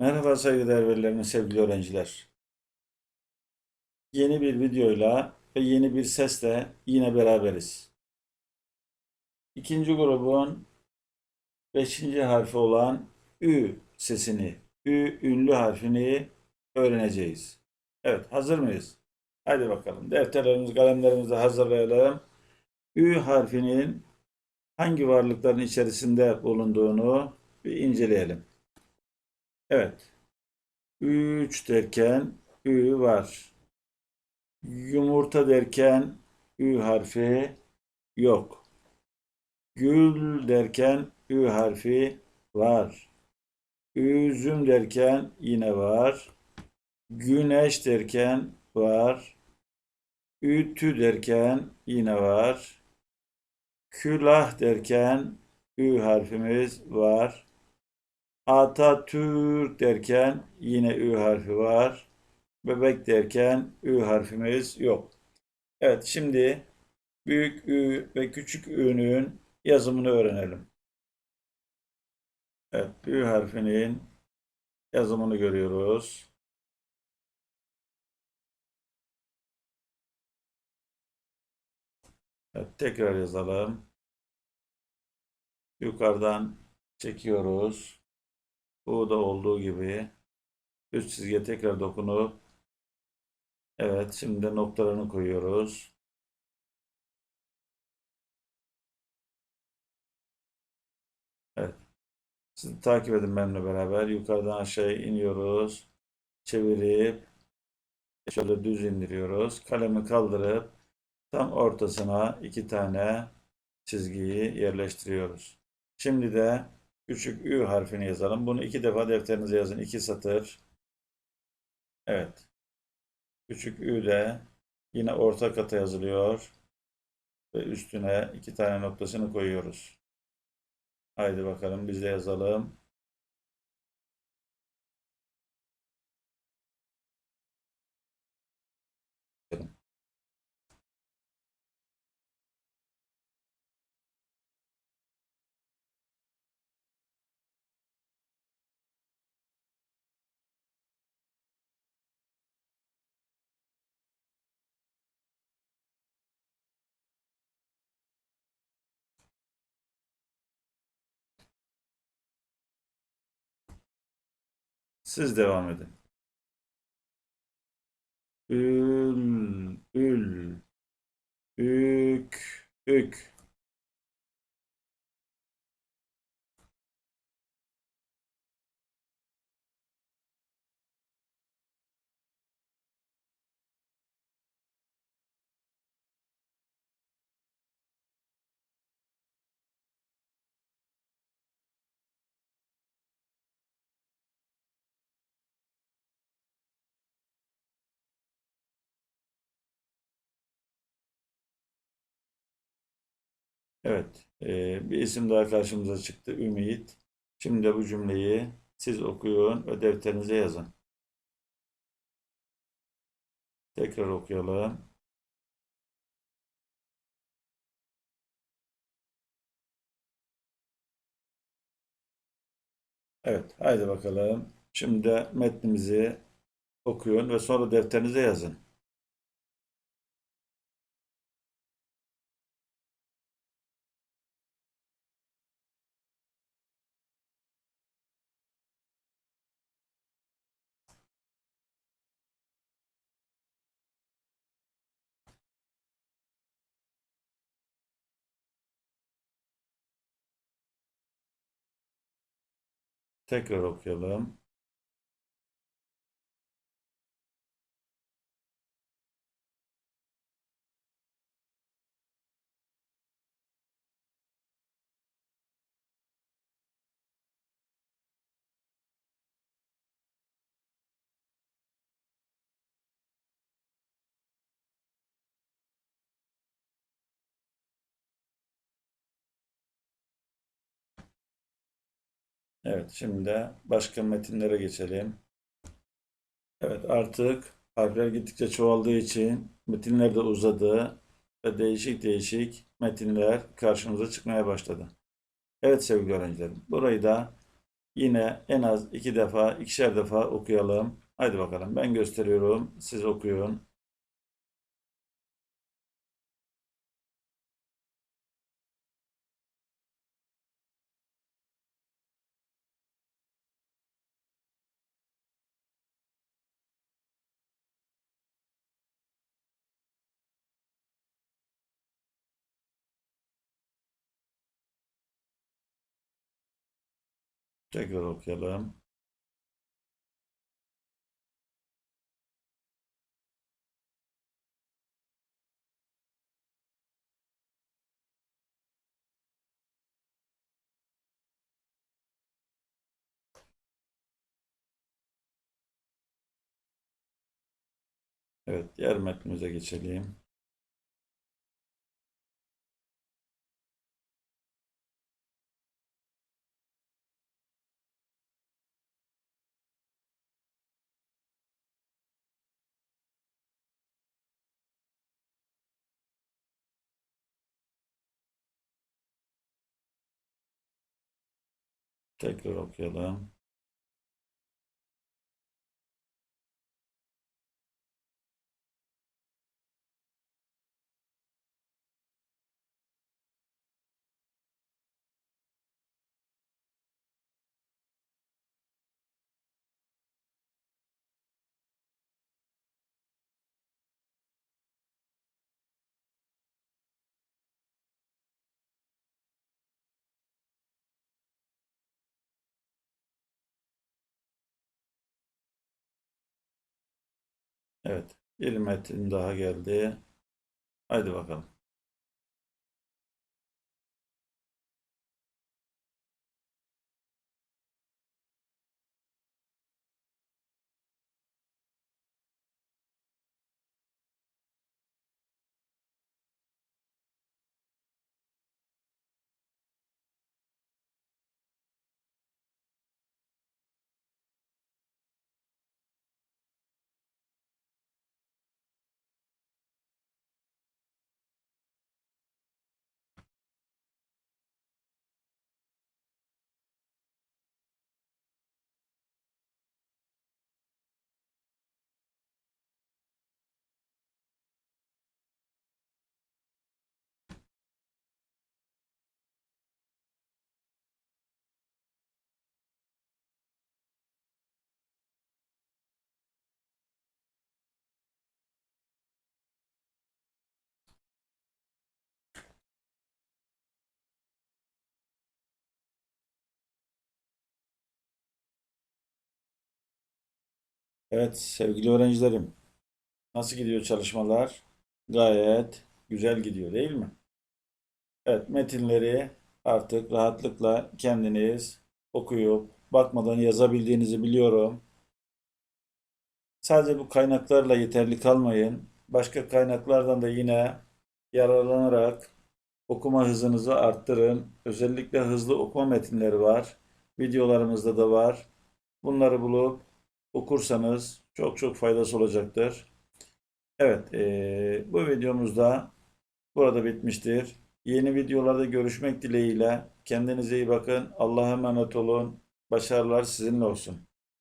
Merhaba saygıdeğer velilerimiz, sevgili öğrenciler. Yeni bir videoyla ve yeni bir sesle yine beraberiz. İkinci grubun beşinci harfi olan Ü sesini, Ü ünlü harfini öğreneceğiz. Evet, hazır mıyız? Hadi bakalım. Defterlerimizi, kalemlerimizi hazırlayalım. Ü harfinin hangi varlıkların içerisinde bulunduğunu bir inceleyelim. Evet. 3 derken Ü var. Yumurta derken Ü harfi yok. Gül derken Ü harfi var. Üzüm derken yine var. Güneş derken var. Ütü derken yine var. Külah derken Ü harfimiz var. Atatürk derken yine Ü harfi var. Bebek derken Ü harfimiz yok. Evet şimdi büyük Ü ve küçük Ü'nün yazımını öğrenelim. Evet Ü harfinin yazımını görüyoruz. Evet, tekrar yazalım. Yukarıdan çekiyoruz. Bu da olduğu gibi üst çizgiye tekrar dokunup evet şimdi noktalarını koyuyoruz. Evet. Siz takip edin benimle beraber. Yukarıdan aşağıya iniyoruz. Çevirip şöyle düz indiriyoruz. Kalemi kaldırıp tam ortasına iki tane çizgiyi yerleştiriyoruz. Şimdi de Küçük Ü harfini yazalım. Bunu iki defa defterinize yazın. İki satır. Evet. Küçük Ü de yine orta kata yazılıyor. Ve üstüne iki tane noktasını koyuyoruz. Haydi bakalım biz de yazalım. Siz devam edin. Ül, ül, ük, ük. Evet, e, bir isim daha karşımıza çıktı. Ümit. Şimdi de bu cümleyi siz okuyun ve defterinize yazın. Tekrar okuyalım. Evet, haydi bakalım. Şimdi de metnimizi okuyun ve sonra defterinize yazın. Tekrar okuyalım. Evet, şimdi de başka metinlere geçelim. Evet, artık harfler gittikçe çoğaldığı için metinler de uzadı ve değişik değişik metinler karşımıza çıkmaya başladı. Evet sevgili öğrencilerim, burayı da yine en az iki defa, ikişer defa okuyalım. Haydi bakalım ben gösteriyorum. Siz okuyun. Tekrar okuyalım. Evet, diğer metnimize geçelim. Tekrar okuyalım. Evet, bir metin daha geldi. Haydi bakalım. Evet sevgili öğrencilerim, nasıl gidiyor çalışmalar? Gayet güzel gidiyor değil mi? Evet metinleri artık rahatlıkla kendiniz okuyup bakmadan yazabildiğinizi biliyorum. Sadece bu kaynaklarla yeterli kalmayın. Başka kaynaklardan da yine yararlanarak okuma hızınızı arttırın. Özellikle hızlı okuma metinleri var. Videolarımızda da var. Bunları bulup okursanız çok çok faydası olacaktır. Evet, e, bu videomuz da burada bitmiştir. Yeni videolarda görüşmek dileğiyle. Kendinize iyi bakın. Allah'a emanet olun. Başarılar sizinle olsun.